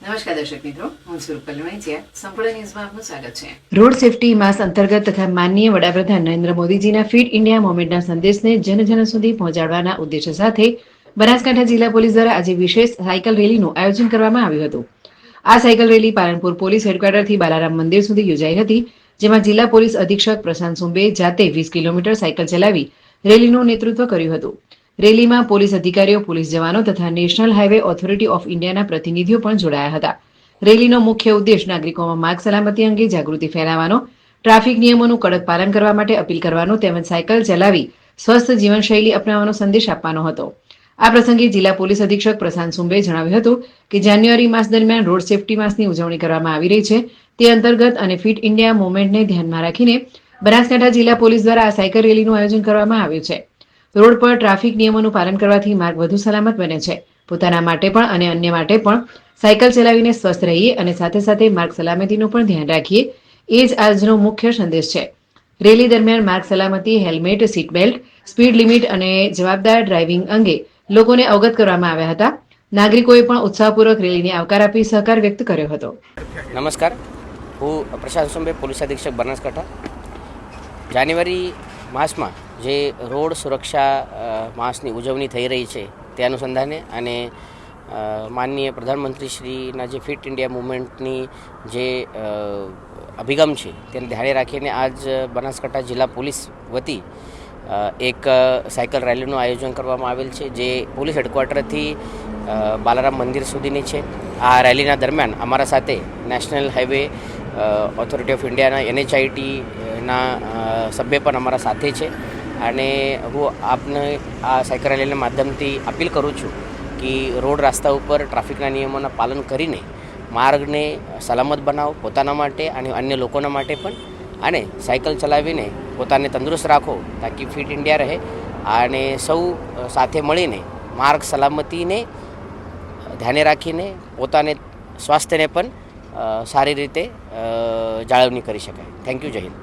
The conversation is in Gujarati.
નમસ્કાર દર્શક મિત્રો, હું સ્વરૂપ વણિચિયા સંપૂર્ણ ન્યૂઝમાં આપનું સ્વાગત છે. રોડ સેફટી માસ અંતર્ગત તથા માનનીય વડાપ્રધાન નરેન્દ્ર મોદીજીના ફિટ ઇન્ડિયા મોમેન્ટના સંદેશને જનજન સુધી પહોંચાડવાના ઉદ્દેશ્ય સાથે બનાસકાંઠા જિલ્લા પોલીસ દ્વારા આજે વિશેષ સાયકલ રેલીનું આયોજન કરવામાં આવ્યું હતું. આ સાયકલ રેલી પાલનપુર પોલીસ હેડક્વાર્ટરથી બાલારામ મંદિર સુધી યોજાઈ હતી, જેમાં જિલ્લા પોલીસ અધિક્ષક પ્રશાંત સુંબે જાતે વીસ કિલોમીટર સાયકલ ચલાવી રેલીનું નેતૃત્વ કર્યું હતું. રેલીમાં પોલીસ અધિકારીઓ, પોલીસ જવાનો તથા નેશનલ હાઈવે ઓથોરિટી ઓફ ઇન્ડિયાના પ્રતિનિધિઓ પણ જોડાયા હતા. રેલીનો મુખ્ય ઉદ્દેશ નાગરિકોમાં માર્ગ સલામતી અંગે જાગૃતિ ફેલાવવાનો, ટ્રાફિક નિયમોનું કડક પાલન કરવા માટે અપીલ કરવાનો તેમજ સાયકલ ચલાવી સ્વસ્થ જીવનશૈલી અપનાવવાનો સંદેશ આપવાનો હતો. આ પ્રસંગે જિલ્લા પોલીસ અધિક્ષક પ્રશાંત સુંબે જણાવ્યું હતું કે જાન્યુઆરી માસ દરમિયાન રોડ સેફટી માસની ઉજવણી કરવામાં આવી રહી છે. તે અંતર્ગત અને ફિટ ઇન્ડિયા મુવમેન્ટને ધ્યાનમાં રાખીને બનાસકાંઠા જિલ્લા પોલીસ દ્વારા આ સાયકલ રેલીનું આયોજન કરવામાં આવ્યું છે. રોડ પર ટ્રાફિક નિયમોનું પાલન કરવાથી માર્ગ વધુ સલામત બને છે. પોતાના માટે પણ અને અન્ય માટે પણ સાયકલ ચલાવીને સ્વસ્થ રહીએ અને સાથે સાથે માર્ગ સલામતીનું પણ ધ્યાન રાખીએ. એ જ આજનો મુખ્ય સંદેશ છે. રેલી દરમિયાન માર્ગ સલામતી, helmet seat belt speed limit અને જવાબદાર ડ્રાઇવિંગ અંગે લોકોને અવગત કરવામાં આવ્યા હતા. નાગરિકોએ પણ ઉત્સાહપૂર્વક રેલીને આવકાર આપી સહકાર વ્યક્ત કર્યો હતો. નમસ્કાર. હું પ્રશાંત પોલીસ અધિક્ષક બનાસકાંઠા. જાન્યુઆરી માસમાં જે રોડ સુરક્ષા માસની ઉજવણી થઈ રહી છે તે અનુસંધાને અને માનનીય પ્રધાનમંત્રીશ્રીના જે ફિટ ઇન્ડિયા મુવમેન્ટની જે અભિગમ છે તેને ધ્યાને રાખીને આજ બનાસકાંઠા જિલ્લા પોલીસ વતી એક સાયકલ રેલીનું આયોજન કરવામાં આવેલ છે જે પોલીસ હેડક્વાર્ટરથી બાલારામ મંદિર સુધીની છે. આ રેલીના દરમિયાન અમારા સાથે નેશનલ હાઈવે ઓથોરિટી ઓફ ઇન્ડિયાના એનએચઆઈટીના સભ્ય પણ અમારા સાથે છે. અને હું આપને આ સાયકલ રેલીના માધ્યમથી અપીલ કરું છું કે રોડ રસ્તા ઉપર ટ્રાફિકના નિયમોના પાલન કરીને માર્ગને સલામત બનાવો પોતાના માટે અને અન્ય લોકોના માટે પણ. અને સાયકલ ચલાવીને પોતાને તંદુરસ્ત રાખો તાકી ફિટ ઇન્ડિયા રહે. અને સૌ સાથે મળીને માર્ગ સલામતીને ધ્યાને રાખીને પોતાને સ્વાસ્થ્યને પણ સારી રીતે જાળવણી કરી શકાય. થેન્ક યુ જય હિન્દ.